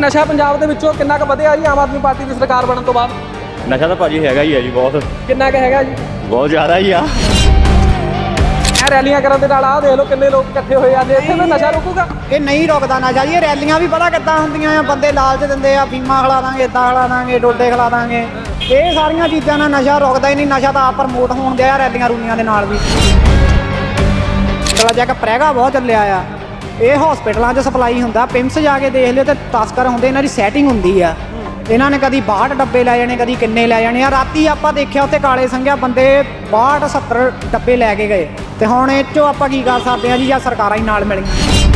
ਨਸ਼ਾ ਪੰਜਾਬ ਦੇ ਵਿੱਚੋਂ ਕਿੰਨਾ ਕੁ ਵਧਿਆ ਜੀ? ਆਮ ਆਦਮੀ ਪਾਰਟੀ ਦੀ ਸਰਕਾਰ ਬਣਨ ਤੋਂ ਬਾਅਦ? ਨਸ਼ਾ ਤਾਂ ਭਾਜੀ ਹੈਗਾ ਹੀ ਹੈ ਜੀ ਬਹੁਤ। ਕਿੰਨਾ ਕੁ ਹੈਗਾ ਜੀ? ਬਹੁਤ ਜ਼ਿਆਦਾ ਹੀ ਆ। ਇਹ ਰੈਲੀਆਂ ਕਰਨ ਦੇ ਨਾਲ ਆਹ ਦੇਖ ਲਓ ਕਿੰਨੇ ਲੋਕ ਇਕੱਠੇ ਹੋਏ ਆ। ਜੇ ਇੱਥੇ ਵੀ ਨਸ਼ਾ ਰੁਕੂਗਾ? ਇਹ ਨਹੀਂ ਰੁਕਦਾ ਨਸ਼ਾ ਜੀ ਇਹ ਰੈਲੀਆਂ ਵੀ ਪਤਾ ਕਿੱਦਾਂ ਹੁੰਦੀਆਂ ਆ ਬੰਦੇ ਲਾਲਚ ਦਿੰਦੇ ਆ ਬੀਮਾ ਖਿਲਾ ਦਾਂਗੇ ਇਦਾਂ ਖਿਲਾ ਦਾਂਗੇ ਡੋਡੇ ਖਿਲਾ ਦਾਂਗੇ। ਇਹ ਸਾਰੀਆਂ ਚੀਜ਼ਾਂ ਨਾਲ ਨਸ਼ਾ ਰੁਕਦਾ ਹੀ ਨਹੀਂ ਨਸ਼ਾ ਤਾਂ ਆਪ ਪ੍ਰਮੋਟ ਹੋਣ ਦਿਆ ਰੈਲੀਆਂ ਰੂਲੀਆਂ ਦੇ ਨਾਲ ਵੀ। ਚਲਾ ਜਾ ਕੇ ਪ੍ਰੈਗਾ ਬਹੁਤ ਚੱਲਿਆ ਆ। ਇਹ ਹਸਪੀਟਲਾਂ 'ਚ ਸਪਲਾਈ ਹੁੰਦਾ ਪਿੰਸ ਜਾ ਕੇ ਦੇਖ ਲਿਓ ਤੇ ਤਸਕਰ ਹੁੰਦੇ ਇਹਨਾਂ ਦੀ ਸੈਟਿੰਗ ਹੁੰਦੀ ਆ। ਇਹਨਾਂ ਨੇ ਕਦੀ 62 ਡੱਬੇ ਲੈ ਜਾਣੇ ਕਦੀ ਕਿੰਨੇ ਲੈ ਜਾਣੇ ਆ। ਰਾਤੀ ਆਪਾਂ ਦੇਖਿਆ ਉੱਥੇ ਕਾਲੇ ਸੰਘਿਆ ਬੰਦੇ 62 70 ਡੱਬੇ ਲੈ ਕੇ ਗਏ। ਤੇ ਹੁਣ ਇਹ 'ਚੋਂ ਆਪਾਂ ਕੀ ਕਰ ਸਕਦੇ ਆ ਜੀ ਜਾਂ ਸਰਕਾਰਾਂ ਹੀ ਨਾਲ ਮਿਲੀਆਂ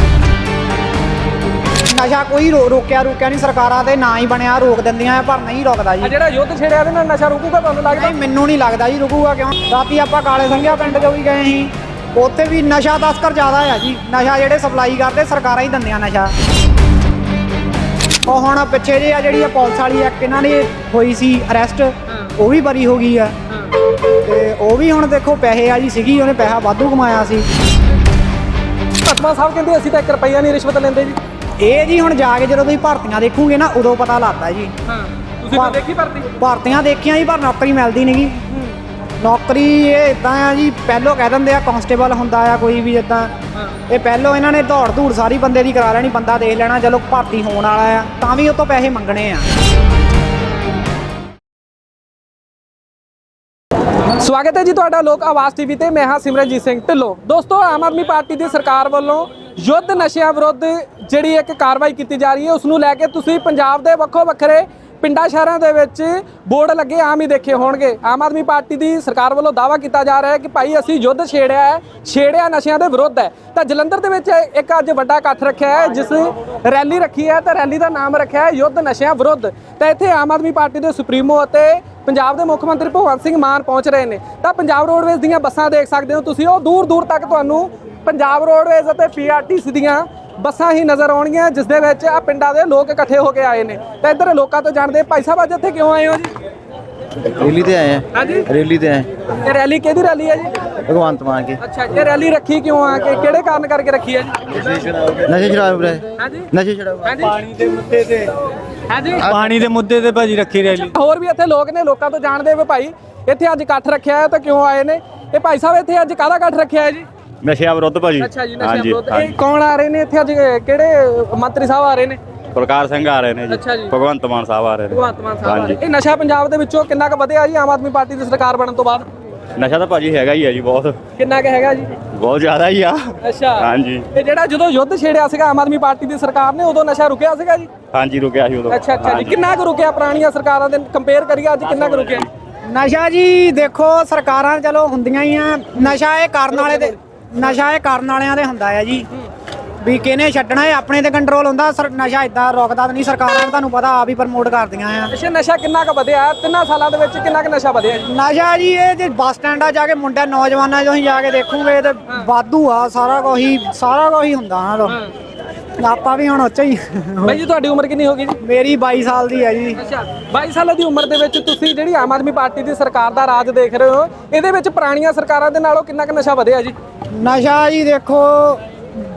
ਨਸ਼ਾ ਕੋਈ ਰੋਕਿਆ ਰੋਕਿਆ ਨਹੀਂ ਸਰਕਾਰਾਂ ਤੇ ਨਾ ਹੀ ਬਣਿਆ ਰੋਕ ਦਿੰਦੀਆਂ ਆ ਪਰ ਨਹੀਂ ਰੁਕਦਾ ਜੀ। ਜਿਹੜਾ ਯੁੱਧ ਛੇੜਿਆ ਇਹਦੇ ਨਾਲ ਨਸ਼ਾ ਰੁਕੂਗਾ ਤੁਹਾਨੂੰ ਲੱਗਦਾ? ਮੈਨੂੰ ਨਹੀਂ ਲੱਗਦਾ ਜੀ ਰੁਕੂਗਾ ਕਿਉਂ? ਰਾਤੀ ਆਪਾਂ ਕਾਲੇ ਸੰਘਿਆ ਪਿੰਡ 'ਚ ਵੀ ਗਏ ਸੀ। ਉੱਥੇ ਵੀ ਨਸ਼ਾ ਤਸਕਰ ਜ਼ਿਆਦਾ ਆ ਜੀ। ਨਸ਼ਾ ਜਿਹੜੇ ਸਪਲਾਈ ਕਰਦੇ ਸਰਕਾਰਾਂ ਹੀ ਦਿੰਦੀਆਂ ਨਸ਼ਾ। ਉਹ ਹੁਣ ਪਿੱਛੇ ਜੇ ਆ ਜਿਹੜੀ ਆ ਪੁਲਿਸ ਵਾਲੀ ਐਕਟ ਇਹਨਾਂ ਨੇ ਹੋਈ ਸੀ ਅਰੈਸਟ ਉਹ ਵੀ ਬਰੀ ਹੋ ਗਈ ਆ। ਤੇ ਉਹ ਵੀ ਹੁਣ ਦੇਖੋ ਪੈਸੇ ਵਾਲੀ ਸੀਗੀ ਉਹਨੇ ਪੈਸਾ ਵਾਧੂ ਕਮਾਇਆ ਸੀ। ਭਗਵਾਨ ਸਾਹਿਬ ਕਹਿੰਦੇ ਅਸੀਂ ਤਾਂ 1 ਰੁਪਈਆ ਨਹੀਂ ਰਿਸ਼ਵਤ ਲੈਂਦੇ ਜੀ। ਇਹ ਜੀ ਹੁਣ ਜਾ ਕੇ ਜਦੋਂ ਤੁਸੀਂ ਭਰਤੀਆਂ ਦੇਖੋਗੇ ਨਾ ਉਦੋਂ ਪਤਾ ਲੱਗਦਾ ਜੀ। ਹਾਂ। ਤੁਸੀਂ ਦੇਖੀ ਭਰਤੀ? ਭਰਤੀਆਂ ਦੇਖੀਆਂ ਜੀ ਪਰ ਨੌਕਰੀ ਮਿਲਦੀ ਨਹੀਂਗੀ ਨੌਕਰੀ ਇਹ ਇਦਾਂ ਆ ਜੀ, ਪਹਿਲੋਂ ਕਹਿ ਦਿੰਦੇ ਆ ਕਾਂਸਟੇਬਲ ਹੁੰਦਾ ਆ ਕੋਈ ਵੀ ਇਦਾਂ ਇਹ ਪਹਿਲੋਂ ਇਹਨਾਂ ਨੇ ਦੌੜ ਧੂੜ ਸਾਰੀ ਬੰਦੇ ਦੀ ਕਰਾ ਲੈਣੀ, ਬੰਦਾ ਦੇਖ ਲੈਣਾ, ਚਲੋ ਭਰਤੀ ਹੋਣ ਵਾਲਾ ਆ, ਤਾਂ ਵੀ ਉਹ ਤੋਂ ਪੈਸੇ ਮੰਗਣੇ ਆ। ਸਵਾਗਤ ਹੈ ਜੀ ਤੁਹਾਡਾ ਲੋਕ ਆਵਾਜ਼ ਟੀਵੀ ਤੇ, ਮੈਂ ਹਾਂ ਸਿਮਰਨਜੀਤ ਸਿੰਘ ਢਿੱਲੋਂ। ਦੋਸਤੋ, ਆਮ ਆਦਮੀ ਪਾਰਟੀ ਦੀ ਸਰਕਾਰ ਵੱਲੋਂ ਯੁੱਧ ਨਸ਼ਿਆਂ ਵਿਰੁੱਧ ਜਿਹੜੀ ਇੱਕ ਕਾਰਵਾਈ ਕੀਤੀ ਜਾ ਰਹੀ ਹੈ, ਉਸ ਨੂੰ ਲੈ ਕੇ ਤੁਸੀਂ ਪੰਜਾਬ ਦੇ ਵੱਖੋ ਵੱਖਰੇ ਪਿੰਡਾਂ ਸ਼ਹਿਰਾਂ ਦੇ ਵਿੱਚ ਬੋਰਡ ਲੱਗੇ ਆਮ ਹੀ ਦੇਖੇ ਹੋਣਗੇ। ਆਮ ਆਦਮੀ ਪਾਰਟੀ ਦੀ ਸਰਕਾਰ ਵੱਲੋਂ ਦਾਅਵਾ ਕੀਤਾ ਜਾ ਰਿਹਾ ਹੈ ਕਿ ਭਾਈ ਅਸੀਂ ਯੁੱਧ ਛੇੜਿਆ ਹੈ, ਛੇੜਿਆ ਨਸ਼ਿਆਂ ਦੇ ਵਿਰੁੱਧ ਹੈ। ਤਾਂ ਜਲੰਧਰ ਦੇ ਵਿੱਚ ਇੱਕ ਅੱਜ ਵੱਡਾ ਇਕੱਠ ਰੱਖਿਆ ਹੈ, ਜਿਸ ਰੈਲੀ ਰੱਖੀ ਹੈ, ਤਾਂ ਰੈਲੀ ਦਾ ਨਾਮ ਰੱਖਿਆ ਹੈ ਯੁੱਧ ਨਸ਼ਿਆਂ ਵਿਰੁੱਧ। ਤਾਂ ਇੱਥੇ ਆਮ ਆਦਮੀ ਪਾਰਟੀ ਦੇ ਸੁਪਰੀਮੋ ਅਤੇ ਪੰਜਾਬ ਦੇ ਮੁੱਖ ਮੰਤਰੀ ਭਗਵੰਤ ਸਿੰਘ ਮਾਨ ਪਹੁੰਚ ਰਹੇ ਨੇ। ਤਾਂ ਪੰਜਾਬ ਰੋਡਵੇਜ਼ ਦੀਆਂ ਬੱਸਾਂ ਦੇਖ ਸਕਦੇ ਹੋ ਤੁਸੀਂ, ਉਹ ਦੂਰ ਦੂਰ ਤੱਕ ਤੁਹਾਨੂੰ ਪੰਜਾਬ ਰੋਡਵੇਜ਼ ਅਤੇ ਪੀਆਰਟੀਸੀ ਦੀਆਂ ਬੱਸਾਂ ਹੀ ਨਜ਼ਰ ਆਉਣਗੀਆਂ ਜਿਸ ਦੇ ਵਿੱਚ ਆ ਪਿੰਡਾਂ ਦੇ ਲੋਕ ਇਕੱਠੇ ਹੋ ਕੇ ਆਏ ਨੇ। ਤਾਂ ਇੱਧਰ ਲੋਕਾਂ ਤੋਂ ਜਾਣਦੇ ਭਾਈ ਸਾਹਿਬ ਅੱਜ ਇੱਥੇ ਕਿਉਂ ਆਏ ਹੋ ਜੀ? ਰੈਲੀ ਤੇ ਆਏ ਆ। ਹਾਂਜੀ? ਰੈਲੀ ਤੇ ਆਏ। ਇਹ ਰੈਲੀ ਕਿਹਦੀ ਰੈਲੀ ਹੈ ਜੀ? ਭਗਵੰਤ ਮਾਨ ਕੇ ਅੱਛਾ ਇਹ ਰੈਲੀ ਰੱਖੀ ਕਿਉਂ ਆ? ਕਿ ਕਿਹੜੇ ਕਾਰਨ ਕਰਕੇ ਰੱਖੀ ਹੈ ਜੀ? ਨਸ਼ੇ ਛਡਾਓ ਵੀਰੇ ਹਾਂਜੀ? ਨਸ਼ੇ ਛਡਾਓ ਹਾਂਜੀ? ਪਾਣੀ ਦੇ ਮੁੱਦੇ ਤੇ। ਹਾਂਜੀ? ਪਾਣੀ ਦੇ ਮੁੱਦੇ ਤੇ ਭਾਜੀ ਰੱਖੀ ਰੈਲੀ। ਹੋਰ ਵੀ ਇੱਥੇ ਲੋਕ ਨੇ ਲੋਕਾਂ ਤੋਂ ਜਾਣਦੇ ਵੀ ਭਾਈ ਇੱਥੇ ਅੱਜ ਇਕੱਠ ਰੱਖਿਆ ਹੈ ਤਾਂ ਕਿਉਂ ਆਏ ਨੇ? ਇਹ ਭਾਈ ਸਾਹਿਬ ਇੱਥੇ ਅੱਜ ਕਾਹਦਾ ਇਕੱਠ ਰੱਖਿਆ ਹੈ ਜੀ? ਨਸ਼ਿਆਂ ਵਿਰੁੱਧ ਭਾਜੀ। ਅੱਛਾ ਜੀ ਨਸ਼ਾ ਵਿਰੋਧ। ਇਹ। ਕੌਣ ਆ ਰਹੇ ਨੇ ਇੱਥੇ ਅੱਜ? ਕਿਹੜੇ ਮੰਤਰੀ ਸਾਹਿਬ ਆ ਰਹੇ ਨੇ? ਪ੍ਰਕਾਸ਼ ਸਿੰਘ ਆ ਰਹੇ ਨੇ ਅੱਛਾ ਜੀ। ਜੀ ਭਗਵੰਤ ਮਾਨ ਸਾਹਿਬ ਆ ਰਹੇ ਨੇ। ਭਗਵੰਤ ਮਾਨ ਸਾਹਿਬ ਆ। ਰਹੇ। ਇਹ ਨਸ਼ਾ ਪੰਜਾਬ ਦੇ ਵਿੱਚੋਂ ਕਿੰਨਾ ਕੁ ਵਧਿਆ ਜੀ? ਆਮ ਆਦਮੀ ਪਾਰਟੀ ਦੀ ਸਰਕਾਰ ਬਣਨ ਤੋਂ ਬਾਅਦ? ਨਸ਼ਾ ਤਾਂ ਭਾਜੀ ਹੈਗਾ ਹੀ ਹੈ ਜੀ ਬਹੁਤ। ਕਿੰਨਾ ਕੁ ਹੈਗਾ ਜੀ? ਬਹੁਤ ਜ਼ਿਆਦਾ ਹੀ ਆ। ਅੱਛਾ। ਹਾਂਜੀ। ਇਹ ਜਿਹੜਾ ਜਦੋਂ ਯੁੱਧ ਛੇੜਿਆ ਸੀਗਾ ਆਮ ਆਦਮੀ ਪਾਰਟੀ ਦੀ ਸਰਕਾਰ ਨੇ ਉਦੋਂ ਨਸ਼ਾ ਰੁਕਿਆ ਸੀਗਾ ਜੀ? ਹਾਂਜੀ ਰੁਕਿਆ ਸੀ ਉਦੋਂ। ਅੱਛਾ ਅੱਛਾ ਜੀ। ਹਾਂਜੀ। ਕਿੰਨਾ ਕੁ ਰੁਕਿਆ ਪੁਰਾਣੀਆਂ ਸਰਕਾਰਾਂ ਦੇ ਕੰਪੇਅਰ ਕਰੀਏ ਅੱਜ ਕਿੰਨਾ ਕੁ ਰੁਕਿਆ? ਨਸ਼ਾ ਜੀ ਦੇਖੋ ਸਰਕਾਰਾਂ ਚਲੋ ਹੁੰਦੀਆਂ ਹੀ ਆ। ਨਸ਼ਾ ਇਹ ਕਰਨ ਵਾਲੇ ਦੇ ਨਸ਼ਾ ਇਹ ਕਰਨ ਵਾਲਿਆਂ ਦੇ ਹੁੰਦਾ ਆ ਜੀ। ਵੀ ਕਿਹਨੇ ਛੱਡਣਾ ਇਹ ਆਪਣੇ ਤੇ ਕੰਟਰੋਲ ਹੁੰਦਾ ਸਰ ਨਸ਼ਾ ਇਦਾਂ ਰੁਕਦਾ ਨਹੀਂ ਸਰਕਾਰਾਂ ਤੁਹਾਨੂੰ ਪਤਾ ਆਪ ਹੀ ਪ੍ਰਮੋਟ ਕਰਦੀਆਂ ਆ। ਅੱਛਾ ਨਸ਼ਾ ਕਿੰਨਾ ਕੁ ਵਧਿਆ? ਤਿੰਨਾਂ ਸਾਲਾਂ ਦੇ ਵਿੱਚ ਕਿੰਨਾ ਕੁ ਨਸ਼ਾ ਵਧਿਆ ਜੀ? ਨਸ਼ਾ ਜੀ ਇਹ ਜੇ ਬੱਸ ਸਟੈਂਡਾਂ ਜਾ ਕੇ ਮੁੰਡੇ ਨੌਜਵਾਨਾਂ ਜੋ ਜਾ ਕੇ ਦੇਖੋਗੇ ਤੇ ਵਾਧੂ ਆ ਸਾਰਾ ਕੁਝ ਹੀ ਸਾਰਾ ਕੁਝ ਹੀ ਹੁੰਦਾ ਤੋਂ। ਆਪਾਂ ਵੀ ਹੁਣ ਉੱਚਾ ਹੀ। ਬਾਈ ਜੀ ਤੁਹਾਡੀ ਉਮਰ ਕਿੰਨੀ ਹੋ ਗਈ ਜੀ? ਮੇਰੀ 22 ਸਾਲ ਦੀ ਹੈ ਜੀ। ਅੱਛਾ 22 ਸਾਲਾਂ ਦੀ ਉਮਰ ਦੇ ਵਿੱਚ ਤੁਸੀਂ ਜਿਹੜੀ ਆਮ ਆਦਮੀ ਪਾਰਟੀ ਦੀ ਸਰਕਾਰ ਦਾ ਰਾਜ ਦੇਖ ਰਹੇ ਹੋ ਇਹਦੇ ਵਿੱਚ ਪੁਰਾਣੀਆਂ ਸਰਕਾਰਾਂ ਦੇ ਨਾਲੋਂ ਕਿੰਨਾ ਕੁ ਨਸ਼ਾ ਵਧਿਆ ਜੀ? ਨਸ਼ਾ ਜੀ ਦੇਖੋ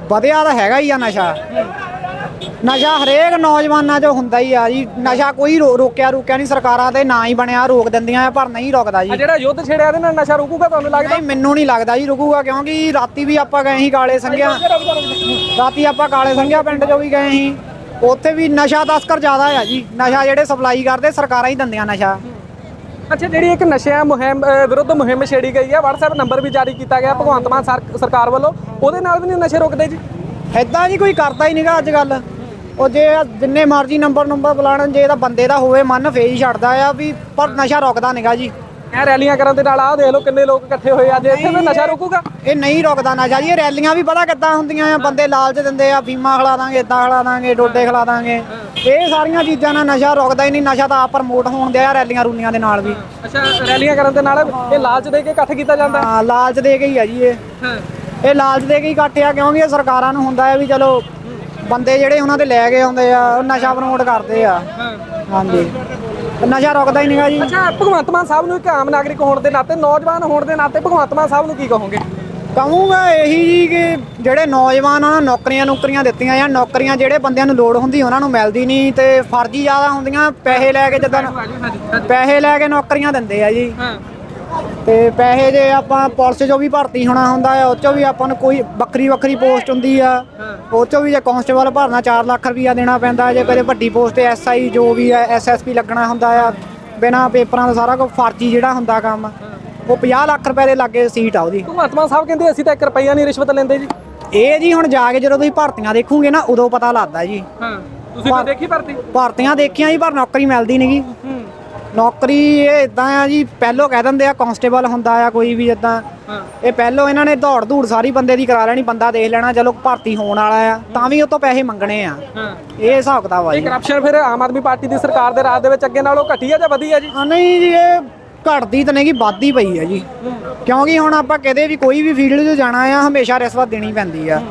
ਵਧਿਆ ਤਾਂ ਹੈਗਾ ਹੀ ਆ ਨਸ਼ਾ। ਨਸ਼ਾ ਹਰੇਕ ਨੌਜਵਾਨਾਂ 'ਚ ਹੁੰਦਾ ਹੀ ਆ ਜੀ। ਨਸ਼ਾ ਕੋਈ ਰੋ- ਰੋਕਿਆ ਰੋਕਿਆ ਨਹੀਂ ਸਰਕਾਰਾਂ ਤੇ ਨਾ ਹੀ ਬਣਿਆ ਰੋਕ ਦਿੰਦੀਆਂ ਆ ਪਰ ਨਹੀਂ ਰੁਕਦਾ ਆ ਜੀ ਜਿਹੜਾ ਯੁੱਧ ਛੇੜਿਆ ਇਹਦੇ ਨਾਲ ਨਸ਼ਾ ਰੁਕੂਗਾ ਤੁਹਾਨੂੰ ਲੱਗਦਾ? ਨਹੀਂ ਮੈਨੂੰ ਨਹੀਂ ਲੱਗਦਾ ਜੀ ਰੁਕੂਗਾ ਕਿਉਂਕਿ ਰਾਤੀ ਵੀ ਆਪਾਂ ਗਏ ਸੀ ਕਾਲੇ ਸੰਘਿਆ। ਰਾਤੀ ਆਪਾਂ ਕਾਲੇ ਸੰਘਿਆ ਪਿੰਡ 'ਚੋਂ ਵੀ ਗਏ ਸੀ। ਉੱਥੇ ਵੀ ਨਸ਼ਾ ਤਸਕਰ ਜ਼ਿਆਦਾ ਆ ਜੀ। ਨਸ਼ਾ ਜਿਹੜੇ ਸਪਲਾਈ ਕਰਦੇ ਸਰਕਾਰਾਂ ਹੀ ਦਿੰਦੀਆਂ ਨਸ਼ਾ। ਅੱਛਾ ਜਿਹੜੀ ਇੱਕ ਨਸ਼ਿਆਂ ਮੁਹਿੰਮ ਅਹ ਵਿਰੁੱਧ ਮੁਹਿੰਮ ਛੇੜੀ ਗਈ ਹੈ WhatsApp ਨੰਬਰ ਵੀ ਜਾਰੀ ਕੀਤਾ ਗਿਆ ਭਗਵੰਤ ਮਾਨ ਸਰ- ਸਰਕਾਰ ਵੱਲੋਂ। ਉਹਦੇ ਨਾਲ ਵੀ ਨਹੀਂ ਨਸ਼ੇ ਰੁਕਦੇ ਜੀ? ਐਦਾਂ ਜੀ ਕੋਈ ਕਰਦਾ ਹੀ ਨਹੀਂਗਾ ਅੱਜ ਕੱਲ ਉਹ ਜੇ ਜਿੰਨੇ ਮਰਜ਼ੀ ਨੰਬਰ ਨੰਬਰ ਬੁਲਾਣ ਜੇ ਤਾਂ ਬੰਦੇ ਦਾ ਹੋਵੇ ਮਨ ਫੇਰ ਹੀ ਛੱਡਦਾ ਆ ਵੀ ਪਰ ਨਸ਼ਾ ਰੁਕਦਾ ਨਹੀਂਗਾ ਜੀ। ਇਹ ਰੈਲੀਆਂ ਕਰਨ ਦੇ ਨਾਲ ਆਹ ਦੇਖ ਲਓ ਕਿੰਨੇ ਲੋਕ ਇਕੱਠੇ ਹੋਏ ਆ। ਜੇ ਇੱਥੇ ਵੀ ਨਸ਼ਾ ਰੁਕੂਗਾ? ਇਹ ਨਹੀਂ ਰੁਕਦਾ ਨਸ਼ਾ ਜੀ ਇਹ ਰੈਲੀਆਂ ਵੀ ਪਤਾ ਕਿੱਦਾਂ ਹੁੰਦੀਆਂ ਆ। ਬੰਦੇ ਲਾਲਚ ਦਿੰਦੇ ਆ ਬੀਮਾ ਖਿਲਾ ਦਾਂਗੇ ਇਦਾਂ ਖਿਲਾ ਦਾਂਗੇ ਡੋਡੇ ਖਿਲਾ ਦਾਂਗੇ। ਇਹ ਸਾਰੀਆਂ ਚੀਜ਼ਾਂ ਨਾਲ ਨਸ਼ਾ ਰੁਕਦਾ ਹੀ ਨਹੀਂ ਨਸ਼ਾ ਤਾਂ ਆਪ ਪ੍ਰਮੋਟ ਹੋਣ ਦਿਆ ਰੈਲੀਆਂ ਰੂਲੀਆਂ ਦੇ ਨਾਲ ਵੀ। ਅੱਛਾ ਰੈਲੀਆਂ ਕਰਨ ਦੇ ਨਾਲ ਇਹ ਲਾਲਚ ਦੇ ਕੇ ਇਕੱਠ ਕੀਤਾ ਜਾਂਦਾ? ਹੈ ਲਾਲਚ ਦੇ ਕੇ ਹੀ ਆ ਜੀ ਇਹ। ਹਾਂ। ਇਹ ਲਾਲਚ ਦੇ ਕੇ ਹੀ ਇਕੱਠ ਆ ਕਿਉਂਕਿ ਇਹ ਸਰਕਾਰਾਂ ਨੂੰ ਹੁੰਦਾ ਹੈ ਵੀ ਚਲੋ ਬੰਦੇ ਜਿਹੜੇ ਉਹਨਾਂ ਦੇ ਲੈ ਕੇ ਆਉਂਦੇ ਆ ਉਹ ਨਸ਼ਾ ਪ੍ਰਮੋਟ ਕਰਦੇ ਆ। ਹਾਂਜੀ। ਨਸ਼ਾ ਰੁਕਦਾ ਹੀ ਨਹੀਂਗਾ ਜੀ। ਅੱਛਾ ਭਗਵੰਤ ਮਾਨ ਸਾਹਿਬ ਨੂੰ ਇੱਕ ਆਮ ਨਾਗਰਿਕ ਹੋਣ ਦੇ ਨਾਤੇ ਨੌਜਵਾਨ ਹੋਣ ਦੇ ਨਾਤੇ ਭਗਵੰਤ ਮਾਨ ਸਾਹਿਬ ਨੂੰ ਕੀ ਕਹੋਗੇ? ਕਹੂੰਗਾ ਇਹੀ ਜੀ ਕਿ ਜਿਹੜੇ ਨੌਜਵਾਨ ਉਹਨਾਂ ਨੌਕਰੀਆਂ ਨੌਕਰੀਆਂ ਦਿੱਤੀਆਂ ਜਾਂ ਨੌਕਰੀਆਂ ਜਿਹੜੇ ਬੰਦਿਆਂ ਨੂੰ ਲੋੜ ਹੁੰਦੀ ਉਹਨਾਂ ਨੂੰ ਮਿਲਦੀ ਨਹੀਂ ਤੇ ਫਰਜ਼ੀ ਜ਼ਿਆਦਾ ਹੁੰਦੀਆਂ ਪੈਸੇ ਲੈ ਕੇ ਜਿੱਦਾਂ ਪੈਸੇ ਲੈ ਕੇ ਨੌਕਰੀਆਂ ਦਿੰਦੇ ਆ ਜੀ। ਹਾਂ। ਤੇ ਪੈਸੇ ਜੇ ਆਪਾਂ ਪੁਲਿਸ 'ਚੋਂ ਵੀ ਭਰਤੀ ਹੋਣਾ ਹੁੰਦਾ ਆ ਉਹ 'ਚੋਂ ਵੀ ਆਪਾਂ ਨੂੰ ਕੋਈ ਵੱਖਰੀ ਵੱਖਰੀ ਪੋਸਟ ਹੁੰਦੀ ਆ। ਉਹ 'ਚੋਂ ਵੀ ਜੇ ਕਾਂਸਟੇਬਲ ਭਰਨਾ 4 ਲੱਖ ਰੁਪਈਆ ਦੇਣਾ ਪੈਂਦਾ ਜੇ ਕਦੇ ਵੱਡੀ ਪੋਸਟ ਤੇ ਐਸਆਈ ਜੋ ਵੀ ਆ ਐਸਐਸਪੀ ਲੱਗਣਾ ਹੁੰਦਾ ਆ ਬਿਨਾ ਪੇਪਰਾਂ ਦਾ ਸਾਰਾ ਕੁਝ ਫਰਜ਼ੀ ਜਿਹੜਾ ਹੁੰਦਾ ਕੰਮ ਉਹ 50 ਲੱਖ ਰੁਪਏ ਦੇ ਲਾਗੇ ਸੀਟ ਆ ਉਹਦੀ। ਭਗਵੰਤ ਮਾਨ ਸਾਹਿਬ ਕਹਿੰਦੇ ਅਸੀਂ ਤਾਂ 1 ਰੁਪਈਆ ਨਹੀਂ ਰਿਸ਼ਵਤ ਲੈਂਦੇ ਜੀ। ਇਹ ਜੀ ਹੁਣ ਜਾ ਕੇ ਜਦੋਂ ਤੁਸੀਂ ਭਰਤੀਆਂ ਦੇਖੋਗੇ ਨਾ ਉਦੋਂ ਪਤਾ ਲੱਗਦਾ ਜੀ। ਹਾਂ ਤੁਸੀਂ ਤਾਂ ਦੇਖੀ ਭਰਤੀ। ਭਰਤੀਆਂ ਦੇਖੀਆਂ ਜੀ ਪਰ ਨੌਕਰੀ ਮਿਲਦੀ ਨਹੀਂਗੀ ਨੌਕਰੀ ਇਹ ਇਦਾਂ ਆ ਜੀ ਪਹਿਲੋਂ ਕਹਿ ਦਿੰਦੇ ਆ ਕਾਂਸਟੇਬਲ ਹੁੰਦਾ ਆ ਕੋਈ ਵੀ ਇਦਾਂ ਇਹ ਪਹਿਲੋਂ ਇਹਨਾਂ ਨੇ ਦੌੜ ਧੂੜ ਸਾਰੀ ਬੰਦੇ ਦੀ ਕਰਾ ਲੈਣੀ ਬੰਦਾ ਦੇਖ ਲੈਣਾ ਚਲੋ ਭਰਤੀ ਹੋਣ ਵਾਲਾ ਆ ਤਾਂ ਵੀ ਉਹ ਤੋਂ ਪੈਸੇ ਮੰਗਣੇ ਆ। ਇਹ ਹਿਸਾਬ ਕਿਤਾਬ ਆ ਇਹ ਜੀ। ਕਰਪਸ਼ਨ ਫਿਰ ਆਮ ਆਦਮੀ ਪਾਰਟੀ ਦੀ ਸਰਕਾਰ ਦੇ ਰਾਜ ਦੇ ਵਿੱਚ ਅੱਗੇ ਨਾਲੋਂ ਘਟੀ ਆ ਜਾਂ ਵਧੀ ਆ ਜੀ? ਹਾਂ, ਨਹੀਂ ਜੀ ਇਹ ਘਟਦੀ ਤਾਂ ਨਹੀਂਗੀ ਵੱਧਦੀ ਪਈ ਆ ਜੀ। ਕਿਉਂਕਿ ਹੁਣ ਆਪਾਂ ਕਦੇ ਵੀ ਕੋਈ ਵੀ ਫੀਲਡ 'ਚ ਜਾਣਾ ਆ ਹਮੇਸ਼ਾ ਰਿਸ਼ਵਤ ਦੇਣੀ ਪੈਂਦੀ ਆ।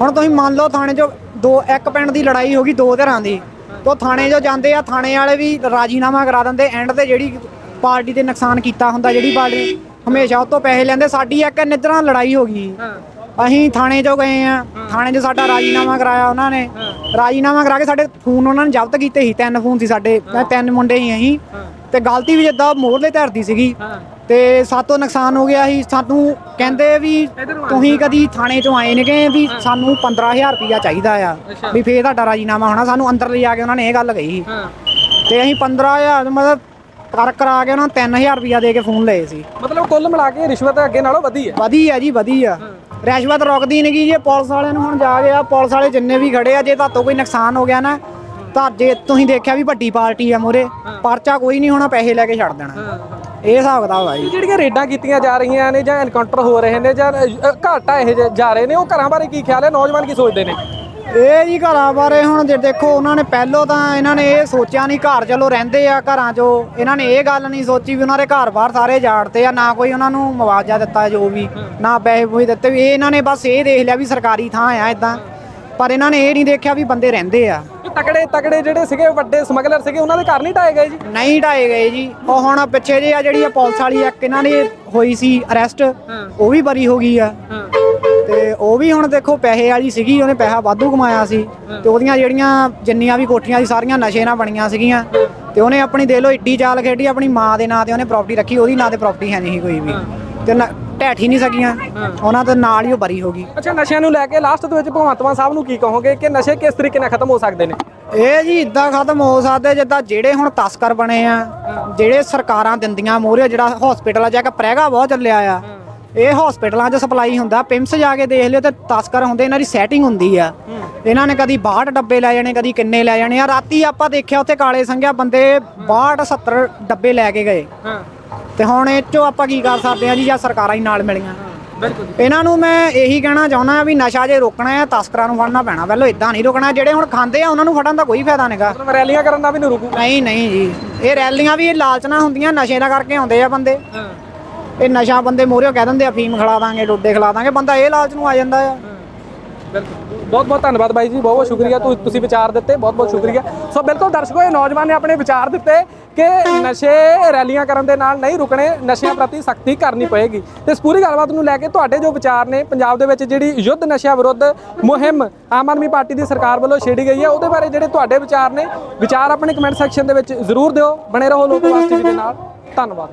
ਹੁਣ ਤੁਸੀਂ ਮੰਨ ਲਓ ਥਾਣੇ 'ਚ ਦੋ ਇੱਕ ਪਿੰਡ ਦੀ ਲੜਾਈ ਹੋ ਗਈ ਦੋ ਧਿਰਾਂ ਦੀ। ਤੋ ਥਾਣੇ 'ਚ ਜਾਂਦੇ ਆ ਥਾਣੇ ਵਾਲੇ ਵੀ ਰਾਜੀਨਾਮਾ ਕਰਾ ਦਿੰਦੇ ਐਂਡ ਤੇ ਜਿਹੜੀ ਪਾਰਟੀ ਤੇ ਨੁਕਸਾਨ ਕੀਤਾ ਹੁੰਦਾ ਜਿਹੜੀ ਪਾਰਟੀ ਹਮੇਸ਼ਾ ਉਹ ਤੋਂ ਪੈਸੇ ਲੈਂਦੇ ਸਾਡੀ ਇੱਕ ਨਿੱਧਰਾਂ ਲੜਾਈ ਹੋ ਗਈ। ਅਸੀਂ ਥਾਣੇ 'ਚੋਂ ਗਏ ਆ ਥਾਣੇ 'ਚ ਸਾਡਾ ਰਾਜੀਨਾਮਾ ਕਰਾਇਆ ਉਹਨਾਂ ਨੇ। ਰਾਜੀਨਾਮਾ ਕਰਾ ਕੇ ਸਾਡੇ ਫੋਨ ਉਹਨਾਂ ਨੇ ਜ਼ਬਤ ਕੀਤੇ ਸੀ ਤਿੰਨ ਫੋਨ ਸੀ ਸਾਡੇ ਮੈਂ ਤਿੰਨ ਮੁੰਡੇ ਹੀ ਅਸੀਂ। ਤੇ ਗਲਤੀ ਵੀ ਜਿੱਦਾਂ ਮੋਹਰਲੇ ਧਰਦੀ ਸੀਗੀ। ਤੇ ਸਾਤੋਂ ਨੁਕਸਾਨ ਹੋ ਗਿਆ ਸੀ। ਸਾਨੂੰ ਕਹਿੰਦੇ ਵੀ ਤੁਸੀਂ ਕਦੀ ਥਾਣੇ 'ਚੋਂ ਆਏ ਨੇ ਕਿ ਵੀ ਸਾਨੂੰ 15000 ਰੁਪਇਆ ਚਾਹੀਦਾ ਆ। ਵੀ ਫੇਰ ਤੁਹਾਡਾ ਰਾਜੀਨਾਮਾ ਹੋਣਾ। ਸਾਨੂੰ ਅੰਦਰ ਲਿਜਾ ਕੇ ਉਹਨਾਂ ਨੇ ਇਹ ਗੱਲ ਕਹੀ ਸੀ। ਹਾਂ। ਤੇ ਅਸੀਂ 15000 ਮਤਲਬ ਕਰ ਕਰਾ ਕੇ ਉਹਨਾਂ ਨੂੰ 3000 ਰੁਪਇਆ ਦੇ ਕੇ ਫੋਨ ਲਏ ਸੀ। ਮਤਲਬ ਕੁੱਲ ਮਿਲਾ ਕੇ ਰਿਸ਼ਵਤ ਅੱਗੇ ਨਾਲੋਂ ਵਧੀ ਹੈ ਵਧੀਆ ਜੀ ਵਧੀਆ ਰਿਸ਼ਵਤ ਰੁਕਦੀ ਨਹੀਂ ਗਈ ਜੇ। ਪੁਲਿਸ ਵਾਲਿਆਂ ਨੂੰ ਹੁਣ ਜਾ ਕੇ ਆ ਪੁਲਿਸ ਵਾਲੇ ਜਿੰਨੇ ਵੀ ਖੜੇ ਆ ਜੇ ਤੁਹਾਤੋਂ ਕੋਈ ਨੁਕਸਾਨ ਹੋ ਗਿਆ ਨਾ ਤਾਂ ਜੇ ਤੁਸੀਂ ਦੇਖਿਆ ਵੀ ਵੱਡੀ ਪਾਰਟੀ ਆ ਮੋਰੇ ਪਰਚਾ ਕੋਈ ਨਹੀਂ ਹੋਣਾ ਪੈਸੇ ਲੈ ਕੇ ਛੱਡ ਦੇਣਾ। ਇਹ ਹਿਸਾਬ ਕਿਤਾਬ ਆ ਜੀ। ਜਿਹੜੀਆਂ ਰੇਡਾਂ ਕੀਤੀਆਂ ਜਾ ਰਹੀਆਂ ਨੇ ਜਾਂ ਐਨਕਾਊਂਟਰ ਹੋ ਰਹੇ ਨੇ ਜਾਂ ਘਾਟਾ ਇਹ ਜੇ ਜਾ ਰਹੇ ਨੇ ਉਹ ਘਰਾਂ ਬਾਰੇ ਕੀ ਖਿਆਲ ਹੈ? ਨੌਜਵਾਨ ਕੀ ਸੋਚਦੇ ਨੇ? ਇਹ ਜੀ ਘਰਾਂ ਬਾਰੇ ਹੁਣ ਜੇ ਦੇਖੋ ਉਹਨਾਂ ਨੇ ਪਹਿਲੋਂ ਤਾਂ ਇਹਨਾਂ ਨੇ ਇਹ ਸੋਚਿਆ ਨਹੀਂ ਘਰ ਚਲੋ ਰਹਿੰਦੇ ਆ ਘਰਾਂ 'ਚੋਂ। ਇਹਨਾਂ ਨੇ ਇਹ ਗੱਲ ਨਹੀਂ ਸੋਚੀ ਵੀ ਉਹਨਾਂ ਦੇ ਘਰ ਬਾਹਰ ਸਾਰੇ ਜਾੜਤੇ ਆ ਨਾ ਕੋਈ ਉਹਨਾਂ ਨੂੰ ਮੁਆਵਜ਼ਾ ਦਿੱਤਾ ਜੋ ਵੀ ਨਾ ਪੈਸੇ ਪੂਸੇ ਦਿੱਤੇ ਵੀ। ਇਹ ਇਹਨਾਂ ਨੇ ਬਸ ਇਹ ਦੇਖ ਲਿਆ ਵੀ ਸਰਕਾਰੀ ਥਾਂ ਆ ਇਦਾਂ ਪਰ ਇਹਨਾਂ ਨੇ ਇਹ ਨਹੀਂ ਦੇਖਿਆ ਵੀ ਬੰਦੇ ਰਹਿੰਦੇ ਆ। ਤਕੜੇ ਤਕੜੇ ਜਿਹੜੇ ਸੀਗੇ ਵੱਡੇ ਸਮਗਲਰ ਸੀਗੇ ਉਹਨਾਂ ਦੇ ਘਰ ਨਹੀਂ ਢਾਏ ਗਏ ਜੀ? ਨਹੀਂ ਢਾਏ ਗਏ ਜੀ। ਉਹ ਹੁਣ ਪਿੱਛੇ ਜੇ ਆ ਜਿਹੜੀ ਆ ਪੁਲਿਸ ਵਾਲੀ ਇੱਕ ਇਹਨਾਂ ਨੇ ਹੋਈ ਸੀ ਅਰੈਸਟ ਉਹ ਵੀ ਬਰੀ ਹੋ ਗਈ ਆ। ਤੇ ਉਹ ਵੀ ਹੁਣ ਦੇਖੋ ਪੈਸੇ ਵਾਲੀ ਸੀਗੀ ਉਹਨੇ ਪੈਸਾ ਵਾਧੂ ਕਮਾਇਆ ਸੀ। ਤੇ ਉਹਦੀਆਂ ਜਿਹੜੀਆਂ ਜਿੰਨੀਆਂ ਵੀ ਕੋਠੀਆਂ ਸੀ ਸਾਰੀਆਂ ਨਸ਼ੇ ਨਾਲ ਬਣੀਆਂ ਸੀਗੀਆਂ ਤੇ ਉਹਨੇ ਆਪਣੀ ਦੇ ਲੋ ਏਡੀ ਚਾਲ ਖੇਡੀ ਆਪਣੀ ਮਾਂ ਦੇ ਨਾਂ ਤੇ ਉਹਨੇ ਪ੍ਰਾਪਰਟੀ ਰੱਖੀ ਉਹਦੀ ਨਾਂ ਤੇ ਪ੍ਰਾਪਰਟੀ ਹੈ ਨਹੀਂ ਕੋਈ ਵੀ। ਤੇ ਢਹਿ ਹੀ ਨਹੀਂ ਸਕੀਆਂ। ਉਹਨਾਂ ਦੇ ਨਾਲ ਹੀ ਉਹ ਬਰੀ ਹੋ ਗਈ। ਅੱਛਾ ਨਸ਼ਿਆਂ ਨੂੰ ਲੈ ਕੇ ਲਾਸਟ ਦੇ ਵਿੱਚ ਭਗਵੰਤ ਮਾਨ ਸਾਹਿਬ ਨੂੰ ਕੀ ਕਹੋਗੇ ਕਿ ਨਸ਼ੇ ਕਿਸ ਤਰੀਕੇ ਨਾਲ ਖਤਮ ਹੋ ਸਕਦੇ ਨੇ? ਇਹ ਜੀ ਇਦਾਂ ਖਤਮ ਹੋ ਸਕਦੇ ਜਿੱਦਾਂ ਜਿਹੜੇ ਹੁਣ ਤਸਕਰ ਬਣੇ ਆ ਜਿਹੜੇ ਸਰਕਾਰਾਂ ਦਿੰਦੀਆਂ ਮੋਰੇ ਜਿਹੜਾ ਹਸਪੀਟਲ ਆ ਜਾ ਕੇ ਪ੍ਰੈਗਾ ਬਹੁਤ ਚੱਲਿਆ ਆ ਇਹ ਹਸਪੀਟਲਾਂ 'ਚ ਸਪਲਾਈ ਹੁੰਦਾ ਪਿੰਸ ਜਾ ਕੇ ਦੇਖ ਲਿਓ ਤੇ ਤਸਕਰ ਹੁੰਦੇ ਇਹਨਾਂ ਦੀ ਸੈਟਿੰਗ ਹੁੰਦੀ ਆ। ਇਹਨਾਂ ਨੇ ਕਦੀ 62 ਡੱਬੇ ਲੈ ਜਾਣੇ ਕਦੀ ਕਿੰਨੇ ਲੈ ਜਾਣੇ ਆ। ਰਾਤੀ ਆਪਾਂ ਦੇਖਿਆ ਉੱਥੇ ਕਾਲੇ ਸੰਘਿਆ ਬੰਦੇ 62 70 ਡੱਬੇ ਲੈ ਕੇ ਗਏ। ਹਾਂ। ਤੇ ਹੁਣ ਇਹ 'ਚੋਂ ਆਪਾਂ ਕੀ ਕਰ ਸਕਦੇ ਆ ਜੀ ਜਾਂ ਸਰਕਾਰਾਂ ਹੀ ਨਾਲ ਮਿਲੀਆਂ। ਬਿਲਕੁਲ ਇਹਨਾਂ ਨੂੰ ਮੈਂ ਇਹੀ ਕਹਿਣਾ ਚਾਹੁੰਦਾ ਆ ਵੀ ਨਸ਼ਾ ਜੇ ਰੋਕਣਾ ਹੈ ਤਸਕਰਾਂ ਨੂੰ ਫੜਨਾ ਪੈਣਾ। ਪਹਿਲਾਂ ਇਦਾਂ ਨਹੀਂ ਰੋਕਣਾ ਜਿਹੜੇ ਹੁਣ ਖਾਂਦੇ ਆ ਉਹਨਾਂ ਨੂੰ ਫੜਨ ਦਾ ਕੋਈ ਫਾਇਦਾ ਨਹੀਂਗਾ। ਰੈਲੀਆਂ ਕਰਨ ਦਾ ਵੀ ਨਹੀਂ ਰੁਕੂ। ਨਹੀਂ ਨਹੀਂ ਜੀ। ਇਹ ਰੈਲੀਆਂ ਵੀ ਇਹ ਲਾਲਚਨਾ ਹੁੰਦੀਆਂ ਨਸ਼ੇ ਦਾ ਕਰਕੇ ਆਉਂਦੇ ਆ ਬੰਦੇ। ਇਹ ਨਸ਼ਾ ਬੰਦੇ ਮੋਹਰਿਓ ਕਹਿ ਦਿੰਦੇ ਆ ਫੀਮ ਖਿਲਾ ਦਾਂਗੇ ਡੋਡੇ ਖਿਲਾ ਦਾਂਗੇ ਬੰਦਾ ਇਹ ਲਾਲਚ ਨੂੰ ਆ ਜਾਂਦਾ ਆ। ਬਿਲਕੁਲ। ਬਹੁਤ ਬਹੁਤ ਧੰਨਵਾਦ ਬਾਈ ਜੀ, ਬਹੁਤ ਬਹੁਤ ਸ਼ੁਕਰੀਆ। ਤੁਸੀਂ ਵਿਚਾਰ ਦਿੱਤੇ, ਬਹੁਤ ਬਹੁਤ ਸ਼ੁਕਰੀਆ। ਸੋ ਬਿਲਕੁਲ ਦਰਸ਼ਕੋ ਇਹ ਨੌਜਵਾਨ ਨੇ ਆਪਣੇ ਵਿਚਾਰ ਦਿੱਤੇ ਕਿ ਨਸ਼ੇ ਰੈਲੀਆਂ ਕਰਨ ਦੇ ਨਾਲ ਨਹੀਂ ਰੁਕਣੇ, ਨਸ਼ਿਆਂ ਪ੍ਰਤੀ ਸਖਤੀ ਕਰਨੀ ਪਏਗੀ। ਤੇ ਇਸ ਪੂਰੀ ਗੱਲਬਾਤ ਨੂੰ ਲੈ ਕੇ ਤੁਹਾਡੇ ਜੋ ਵਿਚਾਰ ਨੇ, ਪੰਜਾਬ ਦੇ ਵਿੱਚ ਜਿਹੜੀ ਯੁੱਧ ਨਸ਼ਿਆਂ ਵਿਰੁੱਧ ਮੁਹਿੰਮ ਆਮ ਆਦਮੀ ਪਾਰਟੀ ਦੀ ਸਰਕਾਰ ਵੱਲੋਂ ਛੇੜੀ ਗਈ ਹੈ, ਉਹਦੇ ਬਾਰੇ ਜਿਹੜੇ ਤੁਹਾਡੇ ਵਿਚਾਰ ਨੇ, ਵਿਚਾਰ ਆਪਣੇ ਕਮੈਂਟ ਸੈਕਸ਼ਨ ਦੇ ਵਿੱਚ ਜ਼ਰੂਰ ਦਿਓ, ਬਣੇ ਰਹੋ ਲੋਕਵਾਸ ਟੀਵੀ ਦੇ ਨਾਲ। ਧੰਨਵਾਦ।